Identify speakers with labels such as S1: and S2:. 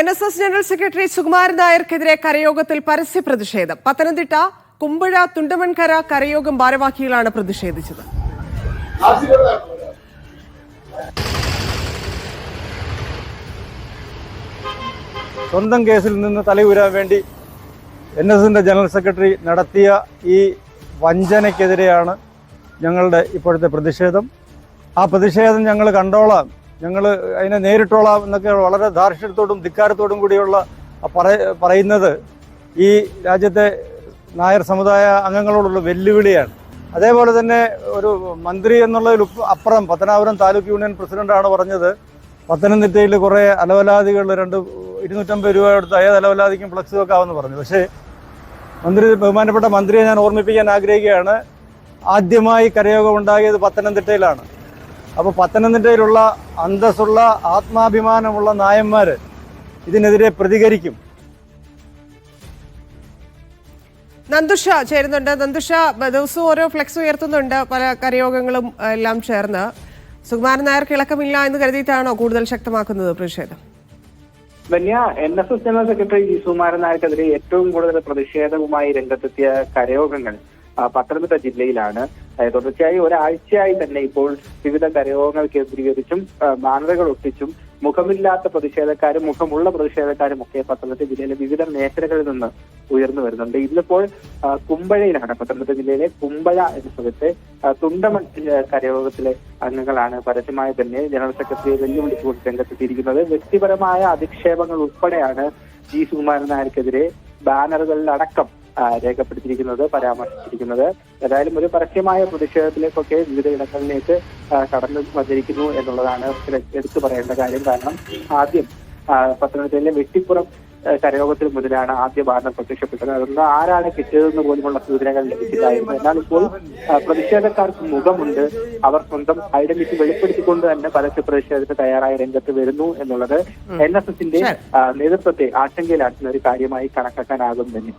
S1: N S S general secretary Sukumaran നായർക്കെതിരെ കരയോഗത്തിൽ പരസ്യ പ്രതിഷേധം. പത്തനംതിട്ട കുമ്പഴ തുണ്ടമൺകര കരയോഗം ഭാരവാഹികളാണ് പ്രതിഷേധിച്ചത്.
S2: സ്വന്തം കേസിൽ നിന്ന് തലയുരാൻ വേണ്ടി എൻ എസ് എസിന്റെ ജനറൽ സെക്രട്ടറി നടത്തിയ ഈ വഞ്ചനയ്ക്കെതിരെയാണ് ഞങ്ങളുടെ ഇപ്പോഴത്തെ പ്രതിഷേധം. ആ പ്രതിഷേധം ഞങ്ങൾ കണ്ടോളാം. ഞങ്ങൾ അതിനെ നേരിട്ടോളാം എന്നൊക്കെ വളരെ ധാർഷ്ട്യത്തോടും ധിക്കാരത്തോടും കൂടിയുള്ള പറ- പറയുന്നത് ഈ രാജ്യത്തെ നായർ സമുദായ അംഗങ്ങളോടുള്ള വെല്ലുവിളിയാണ്. അതേപോലെ തന്നെ ഒരു മന്ത്രി എന്നുള്ളതിൽ അപ്പുറം പത്തനാപുരം താലൂക്ക് യൂണിയൻ പ്രസിഡന്റാണ് പറഞ്ഞത് പത്തനംതിട്ടയിൽ കുറേ അലവലാദികൾ രണ്ട് ഇരുന്നൂറ്റമ്പത് രൂപ എടുത്ത് ഏത് അലവലാദിക്കും ഫ്ലക്സ് വെക്കാമെന്ന് പറഞ്ഞു. പക്ഷേ മന്ത്രി ബഹുമാനപ്പെട്ട മന്ത്രിയെ ഞാൻ ഓർമ്മിപ്പിക്കാൻ ആഗ്രഹിക്കുകയാണ്. ആദ്യമായി കരയോഗം ഉണ്ടാകിയത് പത്തനംതിട്ടയിലാണ്. അപ്പോൾ പത്തനംതിട്ടയിലുള്ള അന്തസ്സുള്ള ആത്മാഭിമാനമുള്ള നായന്മാർ ഇതിനെതിരെ പ്രതികരിക്കും.
S1: നന്ദുഷ ചേരുന്നുണ്ട്. നന്ദുഷ ദിവസവും ഓരോ ഫ്ലെക്സ് ഉയർത്തുന്നുണ്ട്. പല കരയോഗങ്ങളും എല്ലാം ചേർന്ന്. സുകുമാരൻ നായർ കിളക്കമില്ല എന്ന് കരുതിയിട്ടാണോ കൂടുതൽ ശക്തമാക്കുന്നത് പ്രതിഷേധം?
S3: വലിയ N S S general secretary G Sukumaran നായർക്കെതിരെ ഏറ്റവും കൂടുതൽ പ്രതിഷേധവുമായി രംഗത്തെത്തിയ കരയോഗങ്ങൾ പത്തനംതിട്ട ജില്ലയിലാണ്. തുടർച്ചയായി ഒരാഴ്ചയായി തന്നെ ഇപ്പോൾ വിവിധ കരയോഗങ്ങൾ കേന്ദ്രീകരിച്ചും ബാനറുകൾ ഒട്ടിച്ചും മുഖമില്ലാത്ത പ്രതിഷേധക്കാരും മുഖമുള്ള പ്രതിഷേധക്കാരും ഒക്കെ പത്തനംതിട്ട ജില്ലയിലെ വിവിധ മേഖലകളിൽ നിന്ന് ഉയർന്നു വരുന്നുണ്ട്. ഇന്നിപ്പോൾ കുമ്പഴയിലാണ് പത്തനംതിട്ട ജില്ലയിലെ കുമ്പഴ എന്ന സ്ഥലത്തെ തുണ്ടമൺ കരയോഗത്തിലെ അംഗങ്ങളാണ് പരസ്യമായി തന്നെ ജനറൽ സെക്രട്ടറിയെ വെല്ലുവിളിച്ചുകൊണ്ട് രംഗത്തെത്തിയിരിക്കുന്നത്. വ്യക്തിപരമായ അധിക്ഷേപങ്ങൾ ഉൾപ്പെടെയാണ് ജി. സുകുമാരൻ നായർക്കെതിരെ ബാനറുകളിലടക്കം രേഖപ്പെടുത്തിയിരിക്കുന്നത് പരാമർശിച്ചിരിക്കുന്നത്. ഏതായാലും ഒരു പരസ്യമായ പ്രതിഷേധത്തിലേക്കൊക്കെ വിവിധ ഇടങ്ങളിലേക്ക് കടന്നു വന്നിരിക്കുന്നു എന്നുള്ളതാണ് എടുത്തു പറയേണ്ട കാര്യം. കാരണം ആദ്യം പത്തനംതിട്ടയിലെ വെട്ടിപ്പുറം കരയോഗത്തിന് മുതലാണ് ആദ്യ ഭാരണം പ്രത്യക്ഷപ്പെട്ടത്. അതൊന്ന് ആരാണ് കിട്ടിയതെന്ന് പോലുമുള്ള സൂചനകൾ ലഭിച്ചില്ലായിരുന്നു. എന്നാൽ ഇപ്പോൾ പ്രതിഷേധക്കാർക്ക് മുഖമുണ്ട്. അവർ സ്വന്തം ഐഡന്റിറ്റി വെളിപ്പെടുത്തിക്കൊണ്ട് തന്നെ പരസ്യ പ്രതിഷേധത്തിന് തയ്യാറായ രംഗത്ത് വരുന്നു എന്നുള്ളത് എൻ എസ് എസിന്റെ നേതൃത്വത്തെ ആശങ്കയിലാക്കുന്ന ഒരു കാര്യമായി കണക്കാക്കാനാകും തന്നെ.